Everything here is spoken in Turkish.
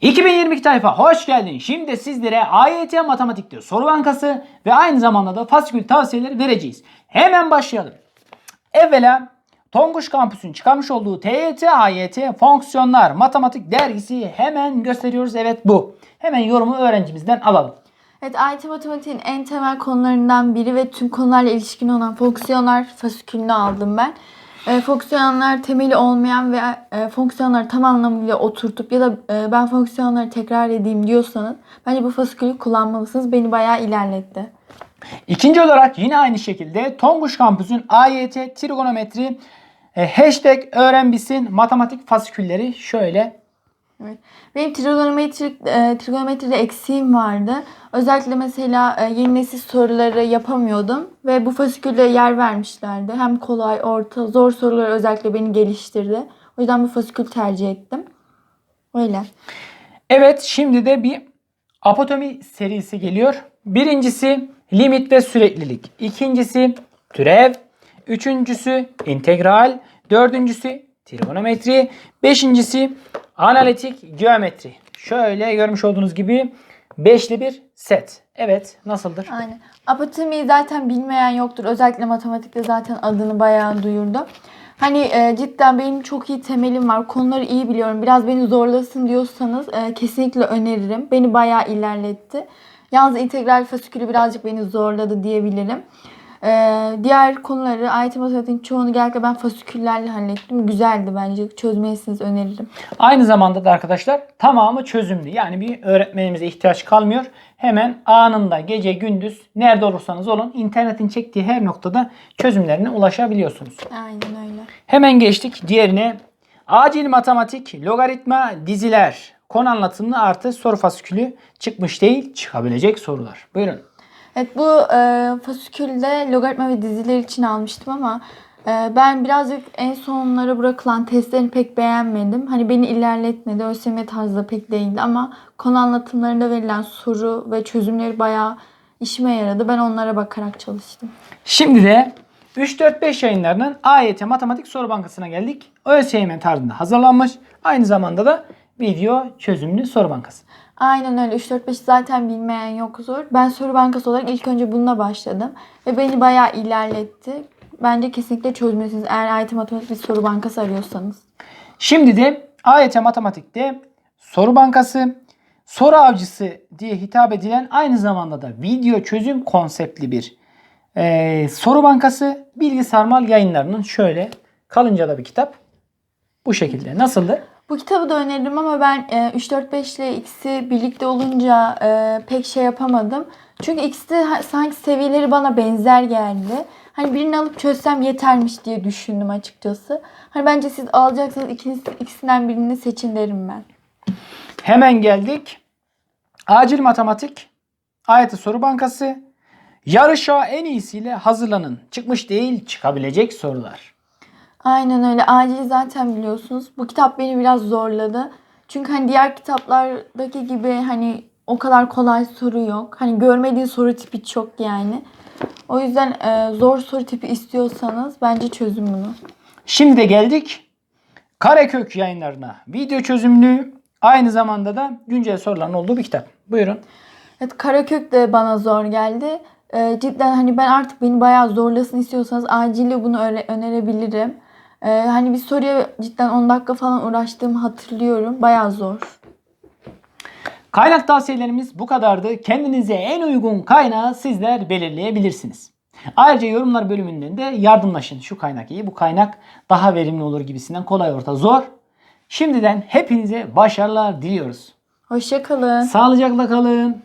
2022 tayfa hoş geldin. Şimdi sizlere AYT matematikte soru bankası ve aynı zamanda da fasikül tavsiyeleri vereceğiz. Hemen başlayalım. Evvela Tonguç Kampüs'ün çıkarmış olduğu TYT AYT fonksiyonlar matematik dergisi hemen gösteriyoruz. Evet bu. Hemen yorumu öğrencimizden alalım. Evet, AYT matematiğin en temel konularından biri ve tüm konularla ilişkin olan fonksiyonlar fasikülünü aldım ben. E, fonksiyonlar temeli olmayan ve e, fonksiyonları tam anlamıyla oturtup ya da e, ben fonksiyonları tekrar edeyim diyorsanız bence bu fasikülü kullanmalısınız. Beni bayağı ilerletti. İkinci olarak yine aynı şekilde Tonguç Kampüs'ün AYT trigonometri e, hashtag öğrenbilsin matematik fasikülleri şöyle Evet. Benim trigonometri, e, trigonometride eksiğim vardı. Özellikle mesela e, yeni nesil soruları yapamıyordum. Ve bu fasikülde yer vermişlerdi. Hem kolay, orta, zor sorular özellikle beni geliştirdi. O yüzden bu fasikül tercih ettim. Öyle. Evet şimdi de bir apotomi serisi geliyor. Birincisi limit ve süreklilik. İkincisi türev. Üçüncüsü integral. Dördüncüsü trigonometri. Beşincisi analitik geometri. Şöyle görmüş olduğunuz gibi beşli bir set. Evet nasıldır? Aynen. Apatomiyi zaten bilmeyen yoktur. Özellikle matematikte zaten adını bayağı duyurdu. Hani e, cidden benim çok iyi temelim var. Konuları iyi biliyorum. Biraz beni zorlasın diyorsanız e, kesinlikle öneririm. Beni bayağı ilerletti. Yalnız integral fasikülü birazcık beni zorladı diyebilirim. E, diğer konuları AYT matematiğin çoğunu genellikle ben fasiküllerle hallettim. Güzeldi bence. Çözmelisiniz öneririm. Aynı zamanda da arkadaşlar tamamı çözümlü. Yani bir öğretmenimize ihtiyaç kalmıyor. Hemen anında gece gündüz nerede olursanız olun internetin çektiği her noktada çözümlerine ulaşabiliyorsunuz. Aynen öyle. Hemen geçtik diğerine. Acil matematik, logaritma, diziler, konu anlatımlı artı soru fasikülü çıkmış değil çıkabilecek sorular. Buyurun. Evet bu e, fasikülde logaritma ve diziler için almıştım ama e, ben birazcık en sonlara bırakılan testlerini pek beğenmedim. Hani beni ilerletmedi. ÖSYM tarzda pek değildi ama konu anlatımlarında verilen soru ve çözümleri bayağı işime yaradı. Ben onlara bakarak çalıştım. Şimdi de 3-4-5 yayınlarının AYT Matematik Soru Bankası'na geldik. ÖSYM tarzında hazırlanmış. Aynı zamanda da video çözümlü soru bankası. Aynen öyle. 3-4-5 zaten bilmeyen yoktur. Ben soru bankası olarak ilk önce bununla başladım. Ve beni bayağı ilerletti. Bence kesinlikle çözmelisiniz eğer AYT Matematik bir soru bankası arıyorsanız. Şimdi de AYT Matematik'te soru bankası, soru avcısı diye hitap edilen aynı zamanda da video çözüm konseptli bir eee, soru bankası Bilgi Sarmal yayınlarının şöyle kalınca da bir kitap. Bu şekilde. Nasıldı? Bu kitabı da öneririm ama ben e, 3-4-5 ile ikisi birlikte olunca e, pek şey yapamadım. Çünkü ikisi de sanki seviyeleri bana benzer geldi. Hani birini alıp çözsem yetermiş diye düşündüm açıkçası. Hani bence siz alacaksanız ikiniz, ikisinden birini seçin derim ben. Hemen geldik. Acil matematik, AYT soru bankası, yarışa en iyisiyle hazırlanın. Çıkmış değil çıkabilecek sorular. Aynen öyle. Acil zaten biliyorsunuz. Bu kitap beni biraz zorladı. Çünkü hani diğer kitaplardaki gibi hani o kadar kolay soru yok. Hani görmediğin soru tipi çok yani. O yüzden e, zor soru tipi istiyorsanız bence çözün bunu. Şimdi de geldik Karekök yayınlarına. Video çözümlü aynı zamanda da güncel soruların olduğu bir kitap. Buyurun. Evet Karakök de bana zor geldi. E, cidden hani ben artık beni bayağı zorlasın istiyorsanız acil bunu öyle önerebilirim. E, hani bir soruya cidden 10 dakika falan uğraştığımı hatırlıyorum. Bayağı zor. Kaynak tavsiyelerimiz bu kadardı. Kendinize en uygun kaynağı sizler belirleyebilirsiniz. Ayrıca yorumlar bölümünden de yardımlaşın. Şu kaynak iyi, bu kaynak daha verimli olur gibisinden kolay orta zor. Şimdiden hepinize başarılar diliyoruz. Hoşça kalın. Sağlıcakla kalın.